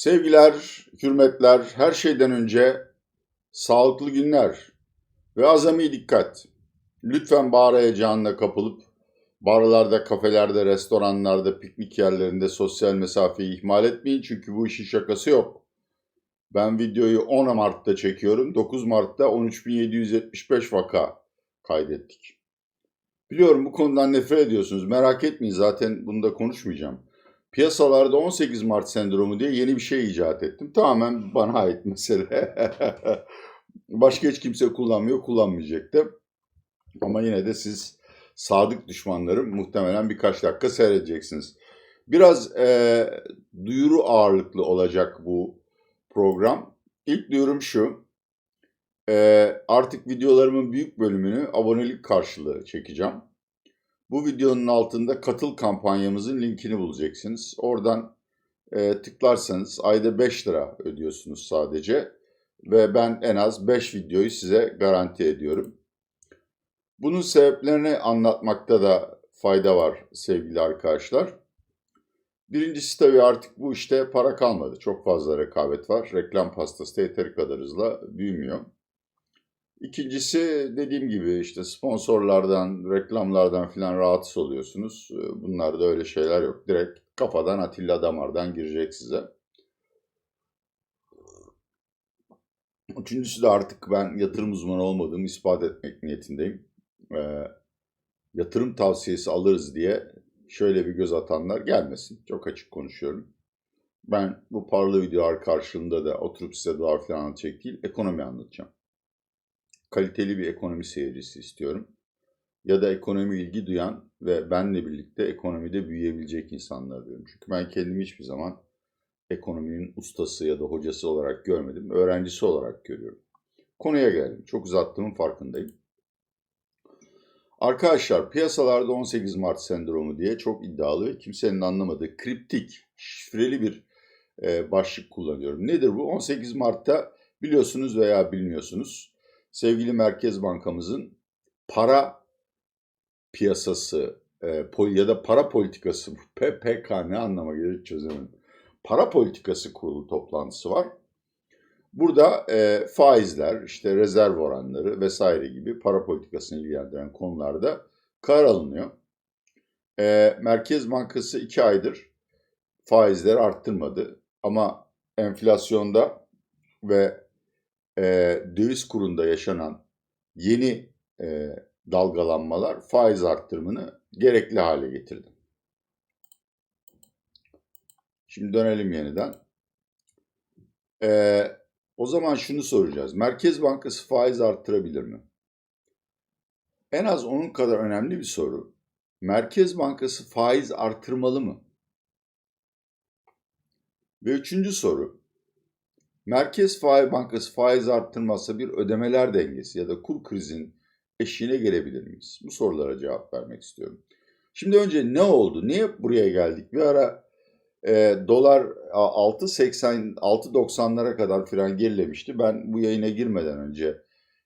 Sevgiler, hürmetler, her şeyden önce sağlıklı günler ve azami dikkat. Lütfen bar heyecanına kapılıp barlarda, kafelerde, restoranlarda, piknik yerlerinde sosyal mesafeyi ihmal etmeyin çünkü bu işin şakası yok. Ben videoyu 10 Mart'ta çekiyorum. 9 Mart'ta 13.775 vaka kaydettik. Biliyorum bu konudan nefret ediyorsunuz. Merak etmeyin zaten bunu da konuşmayacağım. Piyasalarda 18 Mart sendromu diye yeni bir şey icat ettim. Tamamen bana ait mesele. Başka hiç kimse kullanmıyor, kullanmayacak da. Ama yine de siz sadık düşmanlarım muhtemelen birkaç dakika seyredeceksiniz. Biraz e, duyuru ağırlıklı olacak bu program. İlk duyurum şu. E, artık videolarımın büyük bölümünü abonelik karşılığı çekeceğim. Bu videonun altında katıl kampanyamızın linkini bulacaksınız. Oradan e, tıklarsanız ayda 5 lira ödüyorsunuz sadece. Ve ben en az 5 videoyu size garanti ediyorum. Bunun sebeplerini anlatmakta da fayda var sevgili arkadaşlar. Birincisi tabii artık bu işte para kalmadı. Çok fazla rekabet var. Reklam pastası yeteri kadar hızla büyümüyor. İkincisi dediğim gibi işte sponsorlardan, reklamlardan filan rahatsız oluyorsunuz. Bunlarda öyle şeyler yok. Direkt kafadan Atilla Damar'dan girecek size. Üçüncüsü de artık ben yatırım uzmanı olmadığımı ispat etmek niyetindeyim. Ee, yatırım tavsiyesi alırız diye şöyle bir göz atanlar gelmesin. Çok açık konuşuyorum. Ben bu parlı videolar karşılığında da oturup size dolar falan anlatacak değil, ekonomi anlatacağım. Kaliteli bir ekonomi seyircisi istiyorum. Ya da ekonomi ilgi duyan ve benle birlikte ekonomide büyüyebilecek insanlar diyorum. Çünkü ben kendimi hiçbir zaman ekonominin ustası ya da hocası olarak görmedim. Öğrencisi olarak görüyorum. Konuya geldim. Çok uzattığımın farkındayım. Arkadaşlar piyasalarda 18 Mart sendromu diye çok iddialı, kimsenin anlamadığı kriptik, şifreli bir e, başlık kullanıyorum. Nedir bu? 18 Mart'ta biliyorsunuz veya bilmiyorsunuz sevgili Merkez Bankamızın para piyasası e, ya da para politikası PPK ne anlama gelir çözemedim. Para politikası kurulu toplantısı var. Burada e, faizler, işte rezerv oranları vesaire gibi para politikasını ilgilendiren konularda karar alınıyor. E, Merkez Bankası iki aydır faizleri arttırmadı ama enflasyonda ve e, döviz kurunda yaşanan yeni e, dalgalanmalar faiz arttırımını gerekli hale getirdi. Şimdi dönelim yeniden. Ee, o zaman şunu soracağız. Merkez Bankası faiz arttırabilir mi? En az onun kadar önemli bir soru. Merkez Bankası faiz artırmalı mı? Ve üçüncü soru. Merkez Faiz Bankası faiz arttırmazsa bir ödemeler dengesi ya da kur krizin eşiğine gelebilir miyiz? Bu sorulara cevap vermek istiyorum. Şimdi önce ne oldu? Niye buraya geldik? Bir ara e, dolar 6.80 6.90'lara kadar filan gerilemişti. Ben bu yayına girmeden önce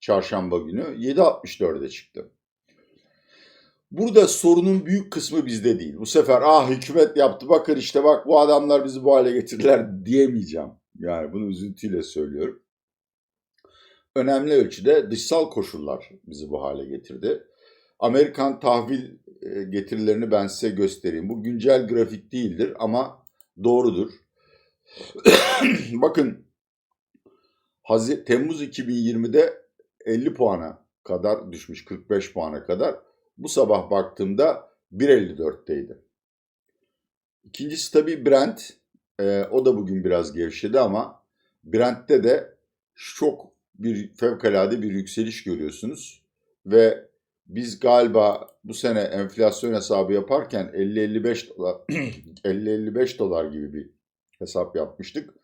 çarşamba günü 7.64'e çıktı. Burada sorunun büyük kısmı bizde değil. Bu sefer ah hükümet yaptı bakın işte bak bu adamlar bizi bu hale getirdiler diyemeyeceğim. Yani bunu üzüntüyle söylüyorum. Önemli ölçüde dışsal koşullar bizi bu hale getirdi. Amerikan tahvil getirilerini ben size göstereyim. Bu güncel grafik değildir ama doğrudur. Bakın Hazi Temmuz 2020'de 50 puana kadar düşmüş, 45 puana kadar. Bu sabah baktığımda 1.54'teydi. İkincisi tabii Brent. E, o da bugün biraz gevşedi ama Brent'te de çok bir fevkalade bir yükseliş görüyorsunuz. Ve biz galiba bu sene enflasyon hesabı yaparken 50-55 dolar 50-55 dolar gibi bir hesap yapmıştık.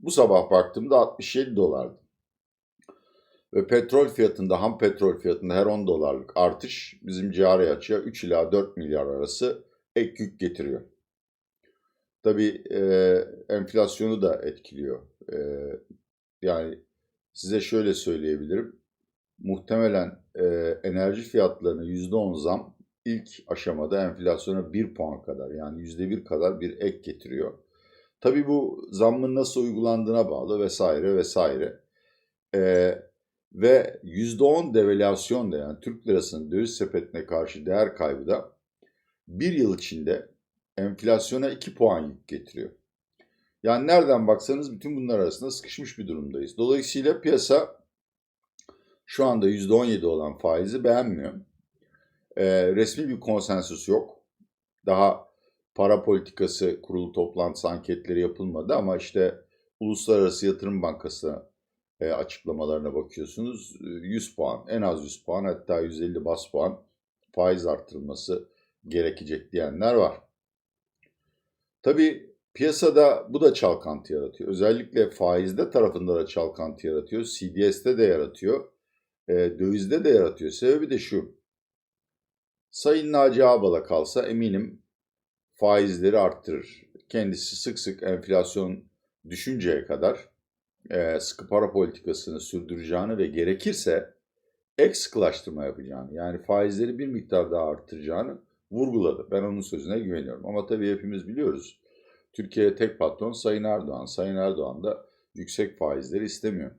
Bu sabah baktığımda 67 dolardı. Ve petrol fiyatında, ham petrol fiyatında her 10 dolarlık artış bizim cari açıya 3 ila 4 milyar arası ek yük getiriyor. Tabii e, enflasyonu da etkiliyor. E, yani size şöyle söyleyebilirim muhtemelen e, enerji fiyatlarına %10 zam ilk aşamada enflasyona 1 puan kadar yani %1 kadar bir ek getiriyor. Tabii bu zammın nasıl uygulandığına bağlı vesaire vesaire. Ee, ve %10 devalüasyon da yani Türk lirasının döviz sepetine karşı değer kaybı da bir yıl içinde enflasyona 2 puan yük getiriyor. Yani nereden baksanız bütün bunlar arasında sıkışmış bir durumdayız. Dolayısıyla piyasa şu anda %17 olan faizi beğenmiyor. Ee, resmi bir konsensus yok. Daha para politikası kurulu toplantısı anketleri yapılmadı ama işte Uluslararası Yatırım Bankası e, açıklamalarına bakıyorsunuz. 100 puan, en az 100 puan hatta 150 bas puan faiz arttırılması gerekecek diyenler var. Tabii piyasada bu da çalkantı yaratıyor. Özellikle faizde tarafında da çalkantı yaratıyor. CDS'de de yaratıyor. E, dövizde de yaratıyor. Sebebi de şu. Sayın Naci Ağbal'a kalsa eminim faizleri arttırır. Kendisi sık sık enflasyon düşünceye kadar e, sıkı para politikasını sürdüreceğini ve gerekirse ek sıkılaştırma yapacağını yani faizleri bir miktar daha arttıracağını vurguladı. Ben onun sözüne güveniyorum. Ama tabii hepimiz biliyoruz. Türkiye'ye tek patron Sayın Erdoğan. Sayın Erdoğan da yüksek faizleri istemiyor.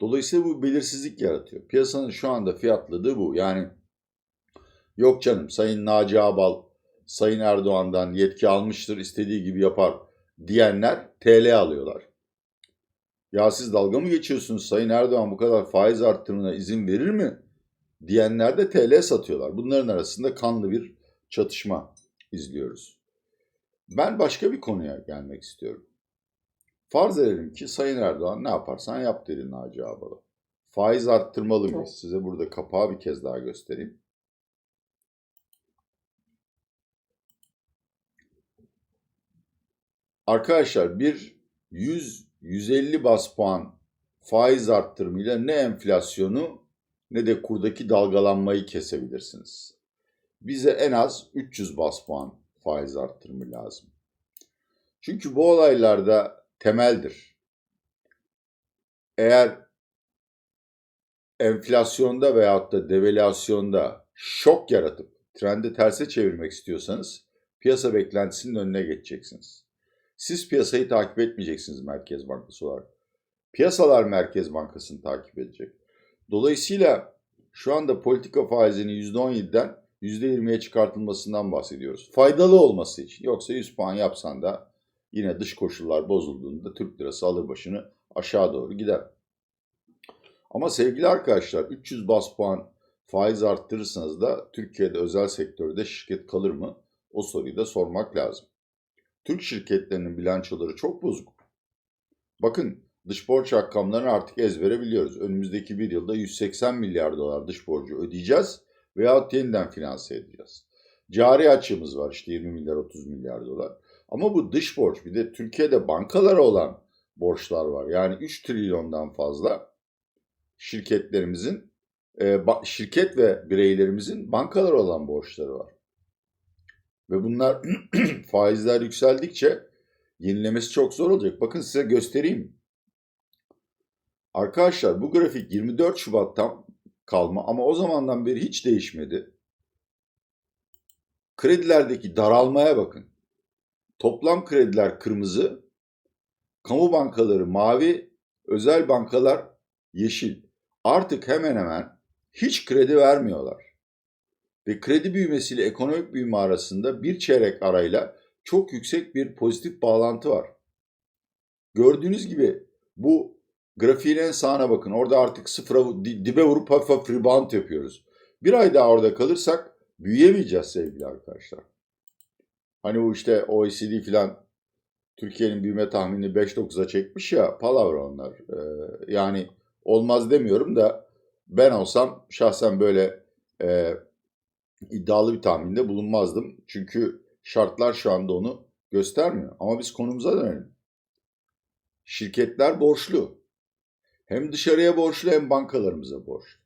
Dolayısıyla bu belirsizlik yaratıyor. Piyasanın şu anda fiyatladığı bu. Yani yok canım Sayın Naci Ağbal Sayın Erdoğan'dan yetki almıştır, istediği gibi yapar diyenler TL alıyorlar. Ya siz dalga mı geçiyorsunuz Sayın Erdoğan bu kadar faiz arttırımına izin verir mi? Diyenler de TL satıyorlar. Bunların arasında kanlı bir çatışma izliyoruz. Ben başka bir konuya gelmek istiyorum. Farz edelim ki Sayın Erdoğan ne yaparsan yap dedi Naci Ağbal'a. Faiz arttırmalı mıyız? Size burada kapağı bir kez daha göstereyim. Arkadaşlar bir 100-150 bas puan faiz arttırımıyla ne enflasyonu ne de kurdaki dalgalanmayı kesebilirsiniz. Bize en az 300 bas puan faiz arttırımı lazım. Çünkü bu olaylarda temeldir. Eğer enflasyonda veyahut da devalüasyonda şok yaratıp trendi terse çevirmek istiyorsanız piyasa beklentisinin önüne geçeceksiniz. Siz piyasayı takip etmeyeceksiniz Merkez Bankası olarak. Piyasalar Merkez Bankası'nı takip edecek. Dolayısıyla şu anda politika faizinin %17'den %20'ye çıkartılmasından bahsediyoruz. Faydalı olması için. Yoksa 100 puan yapsan da yine dış koşullar bozulduğunda Türk lirası alır başını aşağı doğru gider. Ama sevgili arkadaşlar 300 bas puan faiz arttırırsanız da Türkiye'de özel sektörde şirket kalır mı? O soruyu da sormak lazım. Türk şirketlerinin bilançoları çok bozuk. Bakın dış borç rakamlarını artık ezbere biliyoruz. Önümüzdeki bir yılda 180 milyar dolar dış borcu ödeyeceğiz veyahut yeniden finanse edeceğiz. Cari açığımız var işte 20 milyar 30 milyar dolar. Ama bu dış borç bir de Türkiye'de bankalara olan borçlar var. Yani 3 trilyondan fazla şirketlerimizin, e, şirket ve bireylerimizin bankalara olan borçları var. Ve bunlar faizler yükseldikçe yenilemesi çok zor olacak. Bakın size göstereyim. Arkadaşlar bu grafik 24 Şubat'tan kalma ama o zamandan beri hiç değişmedi. Kredilerdeki daralmaya bakın. Toplam krediler kırmızı, kamu bankaları mavi, özel bankalar yeşil. Artık hemen hemen hiç kredi vermiyorlar ve kredi büyümesiyle ekonomik büyüme arasında bir çeyrek arayla çok yüksek bir pozitif bağlantı var. Gördüğünüz gibi bu grafiğin en sağına bakın. Orada artık sıfıra dibe vurup hafif hafif rebound yapıyoruz. Bir ay daha orada kalırsak büyüyemeyeceğiz sevgili arkadaşlar. Hani bu işte OECD filan Türkiye'nin büyüme tahminini 5.9'a çekmiş ya palavra onlar. Ee, yani olmaz demiyorum da ben olsam şahsen böyle e, iddialı bir tahminde bulunmazdım. Çünkü şartlar şu anda onu göstermiyor. Ama biz konumuza dönelim. Şirketler borçlu. Hem dışarıya borçlu hem bankalarımıza borçlu.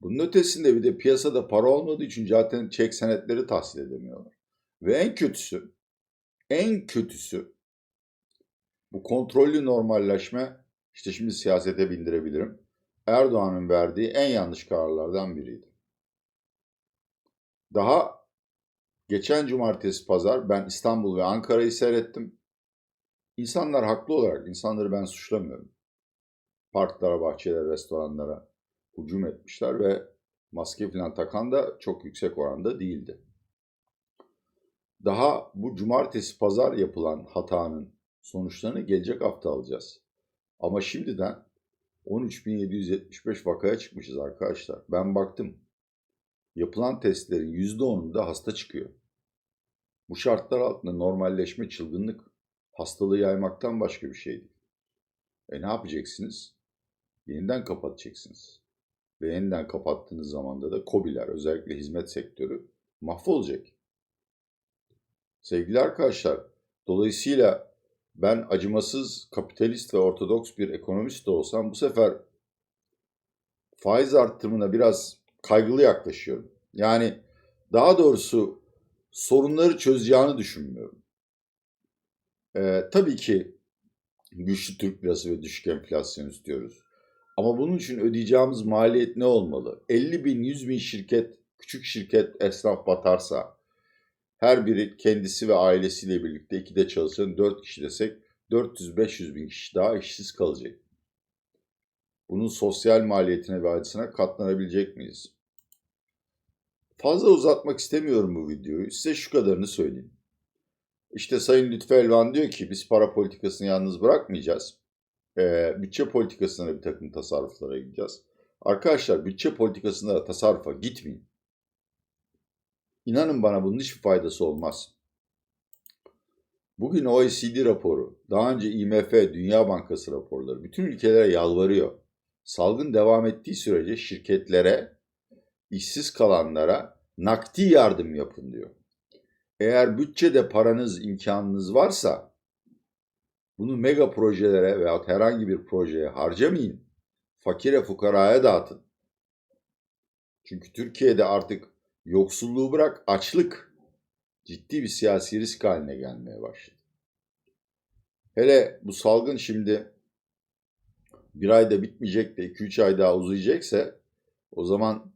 Bunun ötesinde bir de piyasada para olmadığı için zaten çek senetleri tahsil edemiyorlar. Ve en kötüsü, en kötüsü bu kontrollü normalleşme işte şimdi siyasete bindirebilirim. Erdoğan'ın verdiği en yanlış kararlardan biriydi. Daha geçen cumartesi pazar ben İstanbul ve Ankara'yı seyrettim. İnsanlar haklı olarak, insanları ben suçlamıyorum. Parklara, bahçelere, restoranlara hücum etmişler ve maske falan takan da çok yüksek oranda değildi. Daha bu cumartesi pazar yapılan hatanın sonuçlarını gelecek hafta alacağız. Ama şimdiden 13.775 vakaya çıkmışız arkadaşlar. Ben baktım. Yapılan testlerin %10'unda hasta çıkıyor. Bu şartlar altında normalleşme çılgınlık. Hastalığı yaymaktan başka bir şey değil. E ne yapacaksınız? Yeniden kapatacaksınız. Ve yeniden kapattığınız zaman da COBİ'ler, özellikle hizmet sektörü mahvolacak. Sevgili arkadaşlar, dolayısıyla ben acımasız, kapitalist ve ortodoks bir ekonomist de olsam bu sefer faiz arttırımına biraz kaygılı yaklaşıyorum. Yani daha doğrusu sorunları çözeceğini düşünmüyorum. Ee, tabii ki güçlü Türk lirası ve düşük enflasyon istiyoruz. Ama bunun için ödeyeceğimiz maliyet ne olmalı? 50 bin, 100 bin şirket, küçük şirket, esnaf batarsa, her biri kendisi ve ailesiyle birlikte ikide çalışan 4 kişi desek 400-500 bin kişi daha işsiz kalacak. Bunun sosyal maliyetine ve acısına katlanabilecek miyiz? Fazla uzatmak istemiyorum bu videoyu. Size şu kadarını söyleyeyim. İşte Sayın Lütfü Elvan diyor ki biz para politikasını yalnız bırakmayacağız. Ee, bütçe politikasına bir takım tasarruflara gideceğiz. Arkadaşlar bütçe politikasında tasarrufa gitmeyin. İnanın bana bunun hiçbir faydası olmaz. Bugün OECD raporu, daha önce IMF, Dünya Bankası raporları bütün ülkelere yalvarıyor. Salgın devam ettiği sürece şirketlere, işsiz kalanlara nakdi yardım yapın diyor. Eğer bütçede paranız, imkanınız varsa bunu mega projelere veya herhangi bir projeye harcamayın. Fakire fukaraya dağıtın. Çünkü Türkiye'de artık yoksulluğu bırak açlık ciddi bir siyasi risk haline gelmeye başladı. Hele bu salgın şimdi bir ayda bitmeyecek de 2-3 ay daha uzayacaksa o zaman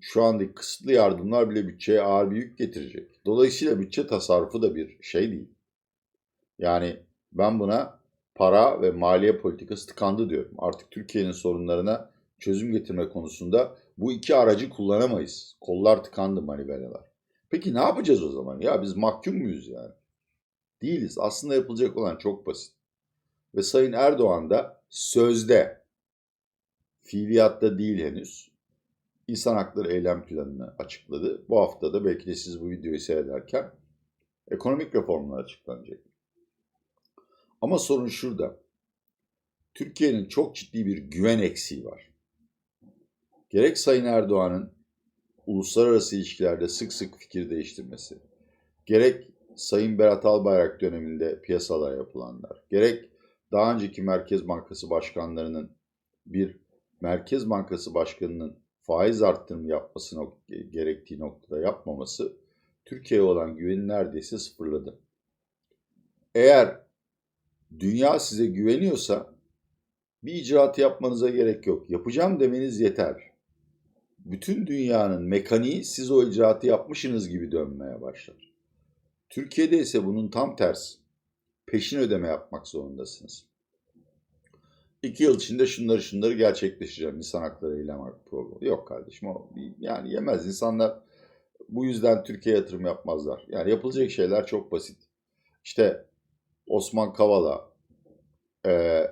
şu andaki kısıtlı yardımlar bile bütçeye ağır bir yük getirecek. Dolayısıyla bütçe tasarrufu da bir şey değil. Yani ben buna para ve maliye politikası tıkandı diyorum. Artık Türkiye'nin sorunlarına çözüm getirme konusunda bu iki aracı kullanamayız. Kollar tıkandı manivelalar. Peki ne yapacağız o zaman? Ya biz mahkum muyuz yani? Değiliz. Aslında yapılacak olan çok basit. Ve Sayın Erdoğan da sözde, fiiliyatta değil henüz, insan hakları eylem planını açıkladı. Bu hafta da belki de siz bu videoyu seyrederken ekonomik reformlar açıklanacak. Ama sorun şurada. Türkiye'nin çok ciddi bir güven eksiği var. Gerek Sayın Erdoğan'ın uluslararası ilişkilerde sık sık fikir değiştirmesi, gerek Sayın Berat Albayrak döneminde piyasalar yapılanlar, gerek daha önceki Merkez Bankası başkanlarının bir Merkez Bankası başkanının faiz arttırımı yapması nok- gerektiği noktada yapmaması Türkiye'ye olan güveni neredeyse sıfırladı. Eğer dünya size güveniyorsa bir icraat yapmanıza gerek yok. Yapacağım demeniz yeter. Bütün dünyanın mekaniği siz o icraatı yapmışsınız gibi dönmeye başlar. Türkiye'de ise bunun tam tersi. Peşin ödeme yapmak zorundasınız. İki yıl içinde şunları şunları gerçekleştireceğim. İnsan hakları eylem programı. Yok kardeşim o yani yemez. insanlar bu yüzden Türkiye yatırım yapmazlar. Yani yapılacak şeyler çok basit. İşte Osman Kavala, e,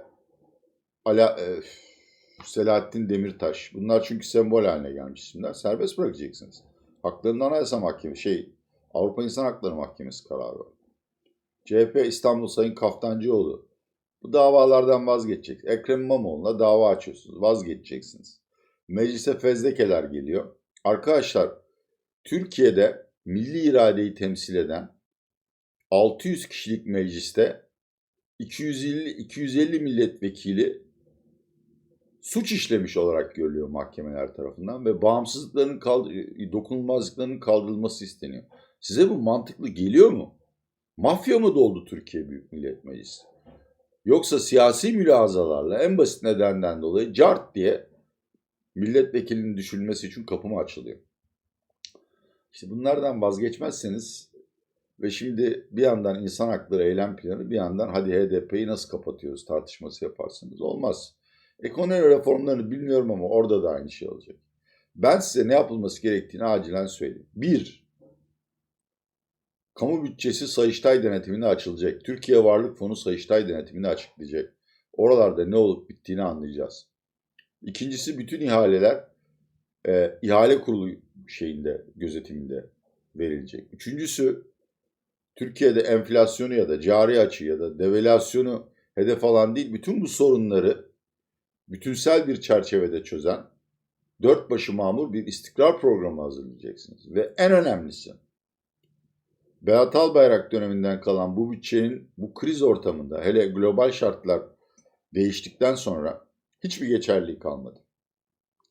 Ala, e, Selahattin Demirtaş. Bunlar çünkü sembol haline gelmiş isimler. Serbest bırakacaksınız. Haklarının Anayasa Mahkemesi, şey Avrupa İnsan Hakları Mahkemesi kararı var. CHP İstanbul Sayın Kaftancıoğlu. Bu davalardan vazgeçecek. Ekrem İmamoğlu'na dava açıyorsunuz. Vazgeçeceksiniz. Meclise fezlekeler geliyor. Arkadaşlar Türkiye'de milli iradeyi temsil eden 600 kişilik mecliste 250, 250 milletvekili suç işlemiş olarak görülüyor mahkemeler tarafından ve bağımsızlıklarının kaldı, dokunulmazlıklarının kaldırılması isteniyor. Size bu mantıklı geliyor mu? Mafya mı doldu Türkiye Büyük Millet Meclisi? Yoksa siyasi mülazalarla en basit nedenden dolayı cart diye milletvekilinin düşülmesi için kapı mı açılıyor? İşte bunlardan vazgeçmezseniz Ve şimdi bir yandan insan hakları eylem planı bir yandan hadi HDP'yi nasıl kapatıyoruz tartışması yaparsınız. Olmaz. Ekonomi reformlarını bilmiyorum ama orada da aynı şey olacak. Ben size ne yapılması gerektiğini acilen söyleyeyim. Bir, kamu bütçesi Sayıştay denetimine açılacak. Türkiye Varlık Fonu Sayıştay denetimini açıklayacak. Oralarda ne olup bittiğini anlayacağız. İkincisi bütün ihaleler e, ihale kurulu şeyinde gözetiminde verilecek. Üçüncüsü Türkiye'de enflasyonu ya da cari açı ya da devalüasyonu hedef alan değil bütün bu sorunları bütünsel bir çerçevede çözen dört başı mamur bir istikrar programı hazırlayacaksınız. Ve en önemlisi Berat Albayrak döneminden kalan bu bütçenin bu kriz ortamında hele global şartlar değiştikten sonra hiçbir geçerliği kalmadı.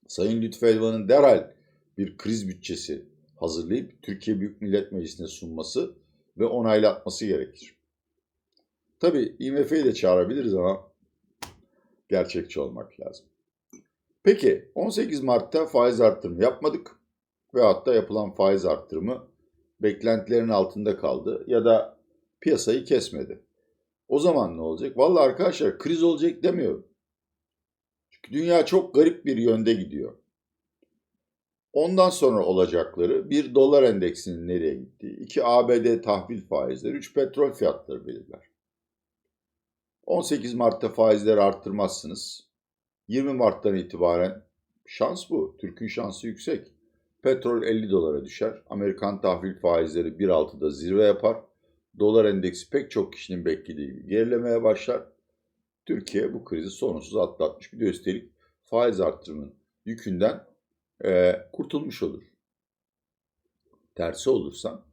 Sayın Lütfü Elvan'ın derhal bir kriz bütçesi hazırlayıp Türkiye Büyük Millet Meclisi'ne sunması ve onaylatması gerekir. Tabii IMF'yi de çağırabiliriz ama gerçekçi olmak lazım. Peki 18 Mart'ta faiz arttırımı yapmadık ve hatta yapılan faiz arttırımı beklentilerin altında kaldı ya da piyasayı kesmedi. O zaman ne olacak? Vallahi arkadaşlar kriz olacak demiyorum. Çünkü dünya çok garip bir yönde gidiyor. Ondan sonra olacakları bir dolar endeksinin nereye gittiği, iki ABD tahvil faizleri, üç petrol fiyatları belirler. 18 Mart'ta faizleri arttırmazsınız. 20 Mart'tan itibaren şans bu. Türk'ün şansı yüksek. Petrol 50 dolara düşer. Amerikan tahvil faizleri 1.6'da zirve yapar. Dolar endeksi pek çok kişinin beklediği gibi gerilemeye başlar. Türkiye bu krizi sorunsuz atlatmış. Bir de üstelik faiz arttırımının yükünden e, kurtulmuş olur. Tersi olursa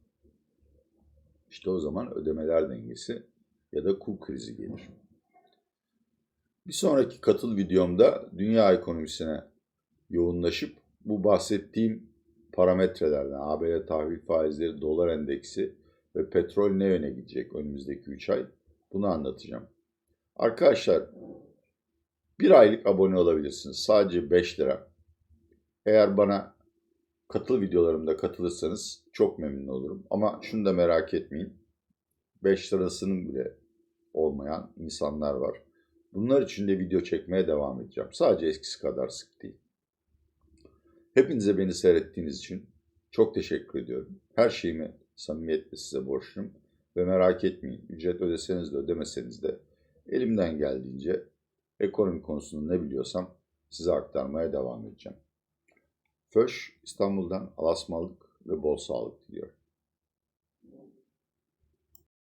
işte o zaman ödemeler dengesi ya da kur krizi gelir. Bir sonraki katıl videomda dünya ekonomisine yoğunlaşıp bu bahsettiğim parametrelerden ABD tahvil faizleri, dolar endeksi ve petrol ne yöne gidecek önümüzdeki 3 ay bunu anlatacağım. Arkadaşlar bir aylık abone olabilirsiniz. Sadece 5 lira. Eğer bana katıl videolarımda katılırsanız çok memnun olurum. Ama şunu da merak etmeyin. 5 lirasının bile olmayan insanlar var. Bunlar için de video çekmeye devam edeceğim. Sadece eskisi kadar sık değil. Hepinize beni seyrettiğiniz için çok teşekkür ediyorum. Her şeyimi samimiyetle size borçluyum. Ve merak etmeyin, ücret ödeseniz de ödemeseniz de elimden geldiğince ekonomi konusunda ne biliyorsam size aktarmaya devam edeceğim. Föş İstanbul'dan alasmalık ve bol sağlık diliyorum.